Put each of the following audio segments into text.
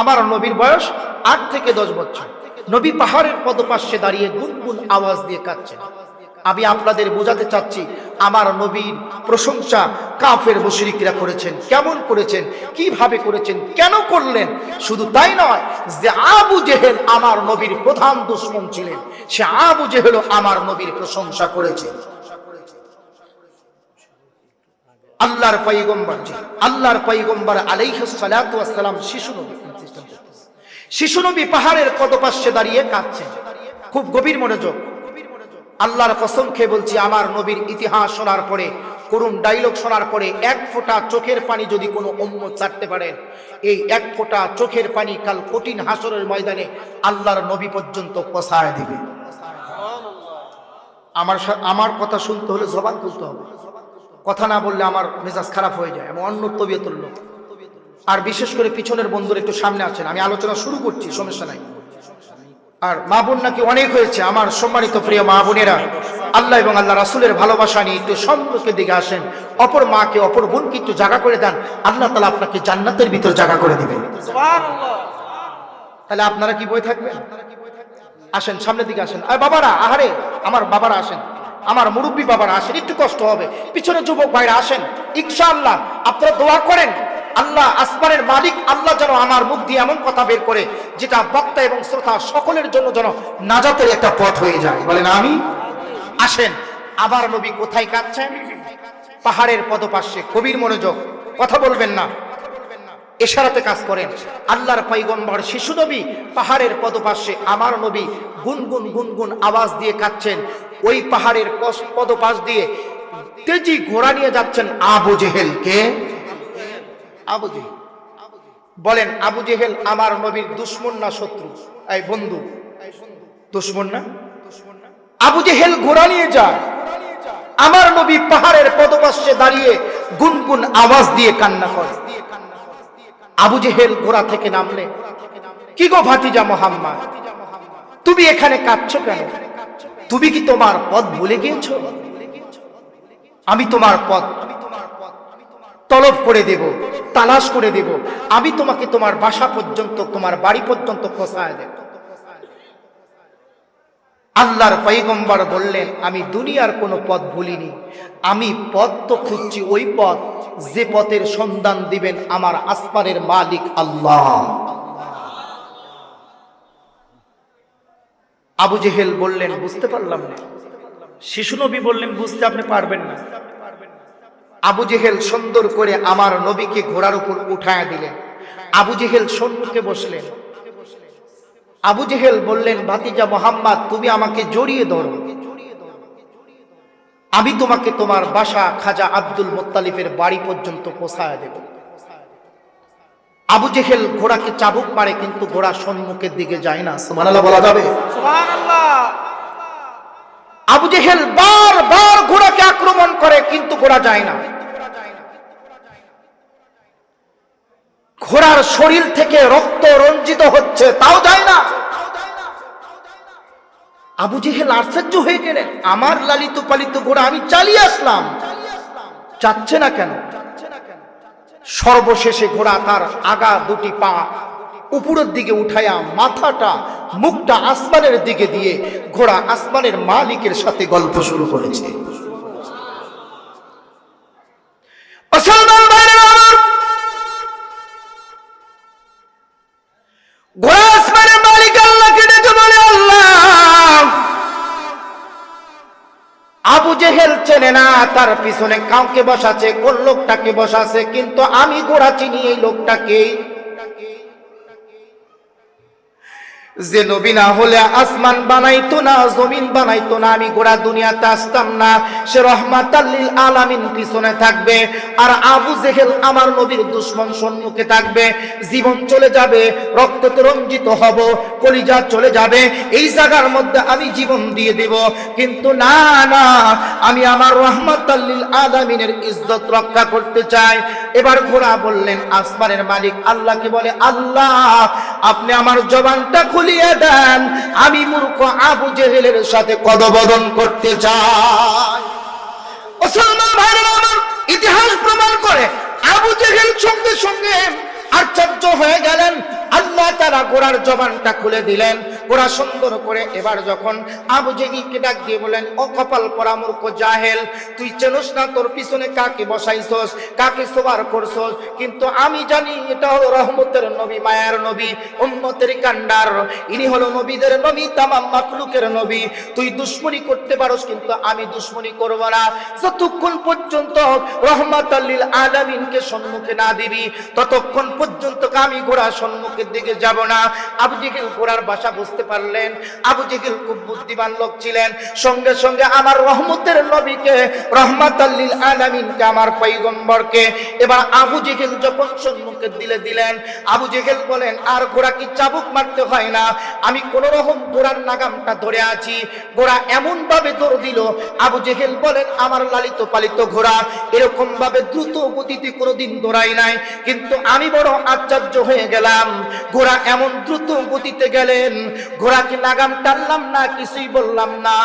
আমার নবীর বয়স আট থেকে দশ বছর। নবী পাহাড়ের পদপার্শ্বে দাঁড়িয়ে গুনগুন আওয়াজ দিয়ে কাঁদছেন। আমি আপনাদের বোঝাতে চাচ্ছি, আমার নবীর প্রশংসা কাফের মুশরিকরা করেছেন, কেমন করেছেন, কীভাবে করেছেন, কেন করলেন? শুধু তাই নয়, যে আবু জেহেল আমার নবীর প্রধান দুশ্মন ছিলেন, সে আবু জেহেলও আমার নবীর প্রশংসা করেছে। আল্লাহর পৈগম্বর জি, আল্লাহর সালাতু ওয়াস সালাম শিশু নবী। শিশু নবী পাহাড়ের পদপার্শ্বে দাঁড়িয়ে কাঁদছেন। খুব গভীর মনোযোগ। আল্লাহর কসম খেয়ে বলছি, আমার নবীর ইতিহাস শোনার পরে করুন ডাইলগ শোনার পরে এক ফোঁটা চোখের পানি যদি কোনো অম্ম চাটতে পারেন, এই এক ফোঁটা চোখের পানি কাল কঠিন হাসরের ময়দানে আল্লাহর নবী পর্যন্ত পসায় দিবে। আমার আমার কথা শুনতে হলে জবান খুলতে হবে। কথা না বললে আমার মেজাজ খারাপ হয়ে যায় এবং অন্য তবিয়তুর লোক বিশেষ করে পিছনের বন্ধুর একটু সামনে আছেন। আমি আলোচনা শুরু করছি, সমস্যা নাই। আর মা বোন নাকি অনেক হয়েছে, আমার সম্মানিত প্রিয় মা বোনেরা। আল্লাহ এবং আল্লাহ রাসুলের ভালোবাসা নিয়ে একটু সম্পর্কের দিকে আসেন। অপর মাকে, অপর বোনকে একটু জায়গা করে দেন। আল্লাহ তালা আপনাকে জান্নাতের ভিতর জায়গা করে দিবেন। তাহলে আপনারা কি বই থাকবেন? আসেন, সামনের দিকে আসেন। আর বাবারা, আহারে, আমার বাবারা আসেন। আমার মুরব্বী বাবারা আসেন, একটু কষ্ট হবে। পিছনে যুবক ভাইরা আসেন, ইনশাআল্লাহ আপনারা দোয়া করেন, আল্লাহ আসমানের মালিক, আল্লাহ যেন আমার মুখ দিয়ে এমন কথা বের করে, যেটা বক্তা এবং শ্রোতা সকলের জন্য যেন নাজাতের একটা পথ হয়ে যায়। বলেন আমি আসেন, আবার নবী কোথায় কাঁদছেন? পাহাড়ের পদপার্শ্বে, কবির মনোযোগ, কথা বলবেন না। এশারাতে কাজ করেন। আল্লাহর পৈগম্বর শিশু নবী, পাহাড়ের পদপার্শ্বে আমার নবী গুনগুন গুনগুন আওয়াজ দিয়ে কাচ্ছেন ওই পাহাড়ের পদপাশ দিয়ে তেজি ঘোড়া নিয়ে যাচ্ছেন আবু জেহেল। কে? আবু জেহেল। বলেন, আবু জেহেল আমার নবীর দুশ্মন না শত্রু? এই বন্ধু, দুশ্মন না? আবু জেহেল ঘোড়া নিয়ে যায়। আমার নবী পাহাড়ের পদপার্শ্বে দাঁড়িয়ে গুনগুন আওয়াজ দিয়ে কান্না করে। আবু জেহেল ঘোড়া থেকে নামলে, কি গো ভাতিজা মোহাম্মদ? তুমি এখানে কাঁদছো কেন? তুমি কি তোমার পথ ভুলে গিয়েছো? আমি তোমার পথ তলব করে দেব, তালাশ করে দেব। আমি তোমাকে তোমার বাসা পর্যন্ত, তোমার বাড়ি পর্যন্ত পৌঁছায় দেব। আল্লাহর পৈগম্বর বললেন, আমি দুনিয়ার কোনো পথ ভুলিনি। আমি পথ তো খুঁজছি, ওই পথ। যে পথের সন্ধান দিবেন আমার আসমানের মালিক আল্লাহ। আবু জেহেল বললেন, বুঝতে পারলাম না। শিশু নবী বললেন, বুঝতে আপনি পারবেন না। আবু জেহেল সুন্দর করে আমার নবীকে ঘোড়ার উপর উঠায় দিলেন। আবু জেহেল সম্মুখে বসলেন। আবু জেহেল বললেন, ভাতিজা মোহাম্মদ, তুমি আমাকে জড়িয়ে ধরো। আমি তোমাকে তোমার বাসা খাজা আব্দুল মোত্তালিফের বাড়ি পর্যন্ত পৌঁছায় দেব। আবু জেহেল ঘোড়াকে চাবুক মারে কিন্তু ঘোড়া সম্মুখের দিকে যায় না। সুবহানাল্লাহ বলা যাবে? আবু জেহেল বার বার ঘোড়াকে আক্রমণ করে কিন্তু ঘোড়া যায় না। ঘোড়ার শরীর থেকে রক্ত রঞ্জিত হচ্ছে তাও যায় না। আবু জেহেল আশ্চর্য হয়ে গেলেন আমার লালিত পালিত ঘোড়া আমি চালিয়ে আসলাম। চাচ্ছে না কেন? সর্বশেষে ঘোড়া তার আগা দুটি পা উপরের দিকে উঠায়া মাথাটা, মুখটা আসমানের দিকে দিয়ে ঘোড়া আসমানের মালিকের সাথে গল্প শুরু করেছে। মুসলমান আবু জেহেল চেনে না, তার পিছনে কাউকে বসাছে কোন লোকটাকে বসাছে কিন্তু আমি ঘোড়া চিনি এই লোকটাকে। যে নবী না হলে আসমান বানাইতো না, জমিন বানাইতো না, আমি গোড়া দুনিয়াতে আসতাম না। সে রহমাত আলামিন পিছনে থাকবে আর আবু জেহেল আমার নবীর দুশ্মন সম্মুখে থাকবে। জীবন চলে যাবে, রক্ত রঞ্জিত হব, কলিজা চলে যাবে। এই জায়গার মধ্যে আমি জীবন দিয়ে দেব। কিন্তু না না, আমি আমার রহমাত আলামিনের ইজ্জত রক্ষা করতে চাই। এবার ঘোড়া বললেন, আসমানের মালিক আল্লাহকে বলে? আল্লাহ, আপনি আমার জবানটা খুলিয়ে দেন, আমি মূর্খ আবু জেহেলের সাথে কদবদন করতে চাই। মুসলমান ভাইরা ইতিহাস প্রমাণ করে, আবু জেহেল সঙ্গে সঙ্গে আশ্চর্য হয়ে গেলেন। আল্লাহ তারা গোড়ার জবানটা খুলে দিলেন। ঘোড়া সুন্দর করে এবার যখন আবু জেগিলকে ডাক দিয়ে বলেন, ও কপাল পরামূর্খ জাহেল, তুই চেনস না তোর পিছনে কাকে বসাইছস, কাকে সবার করছস? কিন্তু আমি জানি এটা হলো রহমতের নবী, মায়ার নবী, উম্মতের কান্ডার। ইনি হলো নবীদের নবী, তামাম মাকলুকের নবী। তুই দুশ্মনী করতে পারোস, কিন্তু আমি দুশ্মনী করব না। যতক্ষণ পর্যন্ত রহমত আল্লিল আলামিনকে সম্মুখে না দিবি, ততক্ষণ পর্যন্ত আমি ঘোড়া সম্মুখের দিকে যাব না। আবু জেহেল ঘোড়ার বাসা বুঝতে পারলেন। আবু জেহেল খুব বুদ্ধিমান লোক ছিলেন। সঙ্গে সঙ্গে আমার রহমতের নবীকে রহমত আল্লিল আলামিনকে, আমার পৈগম্বরকে, এবার আবু জেহেল যখন সম্মুখে দিলে দিলেন, আবু জেহেল বলেন, আর ঘোড়া কি চাবুক মারতে হয় না? আমি কোন রকম ঘোড়ার নাগামটা ধরে আছি। ঘোড়া এমন ভাবে দৌড় দিল, আবু জেহেল বলেন, আমার লালিত পালিত ঘোড়া এরকম ভাবে দ্রুত গতিতে কোনোদিন দৌড়াই নাই, কিন্তু আমি বড় আশ্চর্য হয়ে গেলাম। ঘোড়া এমন দ্রুত গতিতে গেলেন ঘোড়াকে লাগাম টানলাম না, কিছুই বললাম না।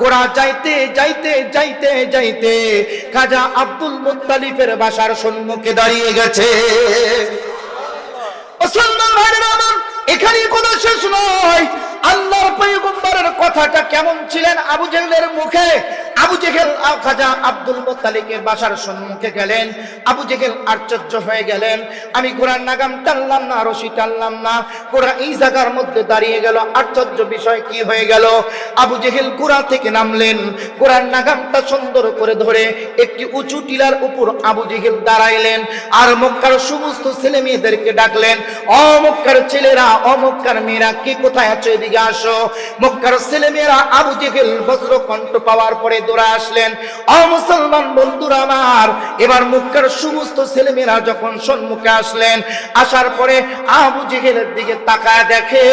ঘোড়া যাইতে যাইতে যাইতে যাইতে খাজা আব্দুল মুতালিফের বাসার সম্মুখে দাঁড়িয়ে গেছে। এখানে কোনো শেষ নয়। আল্লাহর পয়গম্বরের কথাটা কেমন ছিলেন আবু জেহেলের মুখে? আবু জেহেল খাজা আব্দুল মোত্তালিকের বাসার সম্মুখে গেলেন। আবু জেহেল আশ্চর্য হয়ে গেলেন। আমি ঘোড়ার নাগাম টানলাম না, রশি টানলাম না। ঘোড়া এই জায়গার মধ্যে দাঁড়িয়ে গেল। আশ্চর্য বিষয় কি হয়ে গেল? আবু জেহেল ঘোড়া থেকে নামলেন। ঘোড়ার নাগামটা সুন্দর করে ধরে একটি উঁচু টিলার উপর আবু জেহেল দাঁড়াইলেন। আর মক্কার সমস্ত ছেলে মেয়েদেরকে ডাকলেন অমক্কার ছেলেরা, অমক্কার মেয়েরা কে কোথায় আছো এদিকে আসো? মক্কার ছেলে মেয়েরা আবু জেহেল বজ্র কণ্ঠ পাওয়ার পরে দৌড়া আসলেন। অমুসলমান বন্ধুরা আমার, এবার মক্কার সমস্ত ছেলে মেয়েরা যখন সম্মুখে আসলেন, আসার পরে আবু জেহেলের দিকে তাকায় দেখে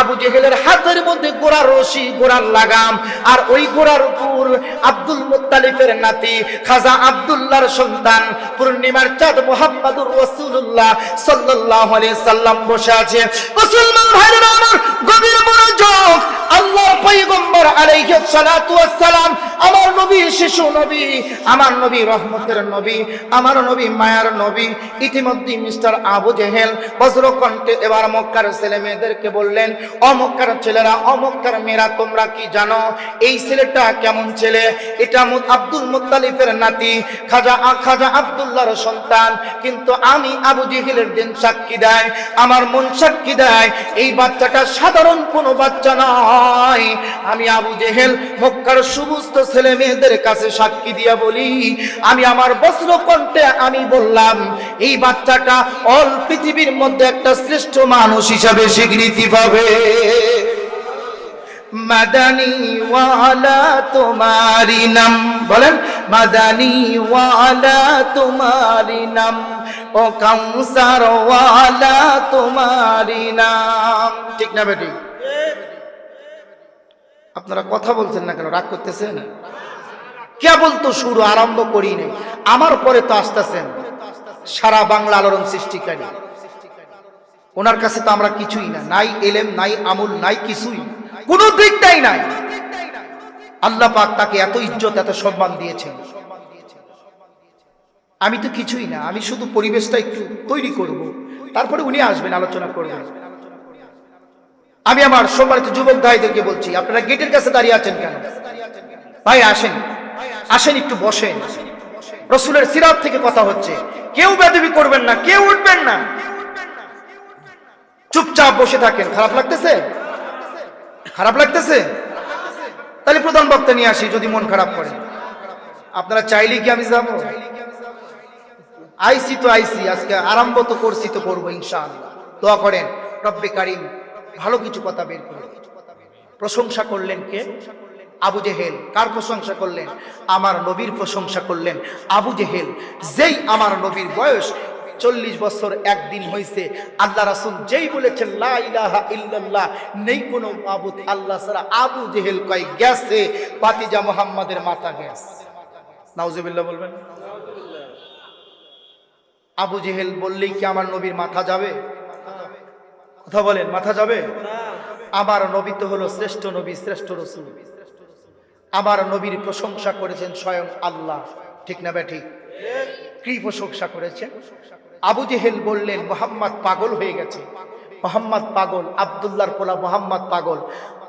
আবু জেহেলের হাতের মধ্যে গোড়ার রশি, গোড়ার লাগাম, আর ওই গোড়ার উপর আব্দুল মুত্তালিফের নাতি খাজা আব্দুল্লাহর সন্তান, পূর্ণিমার চাঁদ মোহাম্মদুর রসুল্লাহ আলাইহি সাল্লাম বসে আছে মুসলমান ভাইরা আমার গভীর মনোযোগ আল্লাহর পয়গম্বর আলাইহিস সালাতু ওয়াস আমার নবী শিশু নবী, আমার নবী রহমতের নবী, আমার নবী মায়ার নবী, ইতিমধ্যে মিস্টার আবু জেহেল বজ্রকণ্ঠে এবার মক্কার ছেলে মেয়েদেরকে বললেন অমক্কার ছেলেরা অমক্কার মেয়েরা, তোমরা কি জানো, এই ছেলেটা কেমন ছেলে? এটা আব্দুল মুত্তালিফের নাতি, খাজা খাজা আব্দুল্লাহর সন্তান, কিন্তু আমি আবু জেহেলের দিন সাক্ষী দেয়, আমার মন সাক্ষী দেয়, এই বাচ্চাটা সাধারণ কোনো বাচ্চা নয়। আমি আবু জেহেল, মক্কার সমস্ত ছেলে মেয়েদের কাছে সাক্ষী দিয়া বলি, আমি আমার বস্ত্র কণ্ঠে আমি বললাম, এই বাচ্চাটা অল পৃথিবীর মধ্যে একটা শ্রেষ্ঠ মানুষ হিসাবে স্বীকৃতি পাবে। মাদানি ওয়ালা তোমারি নাম, বলেন, মাদানি ওয়ালা তোমারি নাম, ও কাউসার ওয়ালা তোমারি নাম। ঠিক না বেটি? আপনারা কথা বলছেন না কেন? রাগ করতেছেন? কেবল তো শুরু, আরম্ভ করি নাই। আমার পরে তো আসতেছেন। সারা বাংলা আলোড়ন সৃষ্টিকারী। ওনার কাছে তো আমরা কিছুই না। নাই এলেম, নাই আমুল, নাই কিছুই। কোন দিকটাই নাই। আল্লাহ পাক তাকে এত ইজ্জত, এত সম্মান দিয়েছেন। আমি তো কিছুই না। আমি শুধু পরিবেশটা একটু তৈরি করব। তারপরে উনি আসবেন, আলোচনা করবেন। আমি আমার সম্মানিত যুবক ভাইদেরকে বলছি, আপনারা গেটের কাছে দাঁড়িয়ে আছেন কেন? ভাই, আসেন। আসেন, একটু বসেন। রসুলের সিরাত থেকে কথা হচ্ছে। কেউ বেদবি করবেন না, কেউ উঠবেন না। চুপচাপ বসে থাকেন। খারাপ লাগতেছে? খারাপ লাগতেছে? তাহলে প্রধান বক্তা নিয়ে আসি, যদি মন খারাপ করে। আপনারা চাইলেই কি আমি যাব? আইসি তো আইসি, আজকে আরম্ভ তো করছি তো করব ইনশাআল্লাহ। দোয়া করেন, রব্বে কারিম। ভালো কিছু কথা বের করে প্রশংসা করলেন কে? আবু জেহেল। কার প্রশংসা করলেন? আমার নবীর প্রশংসা করলেন আবু জেহেল। যেই আমার নবীর বয়স চল্লিশ বছর একদিন হয়েছে আল্লাহ রাসুল যেই বলেছেন, লা ইলাহা ইল্লাল্লাহ নেই কোনো মাবুদ আল্লাহ সারা আবু জেহেল কয়, গেছে। পাতিজা মোহাম্মদের মাথা গ্যাস নাউজুবিল্লাহ বলবেন? আবু জেহেল বললেই কি আমার নবীর মাথা যাবে? কথা বলেন, মাথা যাবে? আমার নবী তো হলো শ্রেষ্ঠ নবী, শ্রেষ্ঠ রসুল। আমার নবীর প্রশংসা করেছেন স্বয়ং আল্লাহ। ঠিক না ব্যাঠিক? কি প্রশংসা করেছেন? আবু জেহেল বললেন, মোহাম্মদ পাগল হয়ে গেছে। মোহাম্মদ পাগল, আবদুল্লাহর পোলা মোহাম্মদ পাগল।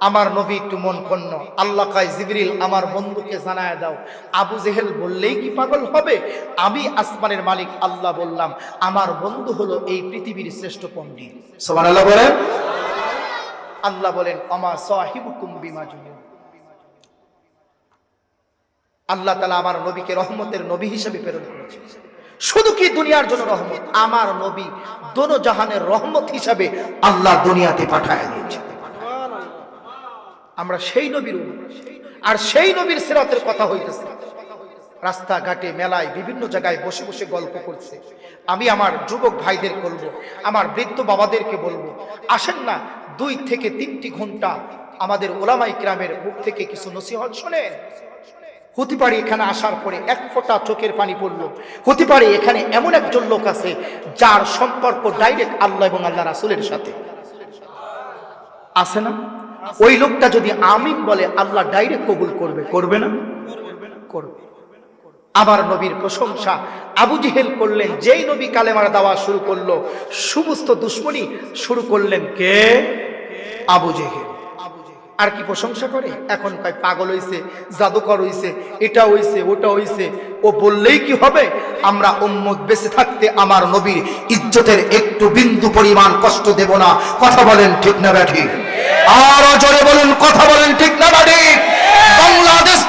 আমার নবী একটু মন কন্য। আল্লাহ কায় জিবরিল আমার বন্ধুকে জানায় দাও। আবু জেহেল বললেই কি পাগল হবে? আমি আসমানের মালিক আল্লাহ বললাম আমার বন্ধু হলো এই পৃথিবীর শ্রেষ্ঠ পণ্ডিত। সুবহানাল্লাহ বলেন। আল্লাহ বলেন অমা সাহিবুকুম বিমাজুন আল্লাহ তালা আমার নবীকে রহমতের নবী হিসেবে প্রেরণ করেছে শুধু কি দুনিয়ার জন্য রহমত? আমার নবী দোনো জাহানের রহমত হিসাবে আল্লাহ দুনিয়াতে পাঠায় দিয়েছে আমরা সেই নবীর। আর সেই নবীর সিরাতের কথা হইতেছে। রাস্তাঘাটে, মেলায়, বিভিন্ন জায়গায় বসে বসে গল্প করছে। আমি আমার যুবক ভাইদের বলব, আমার বৃদ্ধ বাবাদেরকে বলব, আসেন না দুই থেকে তিনটি ঘণ্টা আমাদের ওলামাই গ্রামের মুখ থেকে কিছু নসিহত শোনেন হতে পারে এখানে আসার পরে এক ফোঁটা চোখের পানি পড়ল। হতে পারে এখানে এমন একজন লোক আছে যার সম্পর্ক ডাইরেক্ট আল্লাহ এবং আল্লাহ রাসুলের সাথে। আছে না? ওই লোকটা যদি আমিন বলে, আল্লাহ ডাইরেক্ট কবুল করবে করবে না? করবে। আমার নবীর প্রশংসা। আবু জেহেল করলেন, যেই নবী কালেমার দেওয়া শুরু করল, সমস্ত দুশ্মনী শুরু করলেন কে? আবু জেহেল। আর কি প্রশংসা করে? এখন কয়, পাগল হইছে, জাদুকর হইছে, এটা হইছে, ওটা হইছে। ও বললেই কি হবে? আমরা উম্মত বেঁচে থাকতে আমার নবীর ইজ্জতের একটু বিন্দু পরিমাণ কষ্ট দেব না। কথা বলেন ঠিক না ব্যাঠি আরও জোরে বলুন কথা বলেন ঠিক না বাড়ি বাংলাদেশ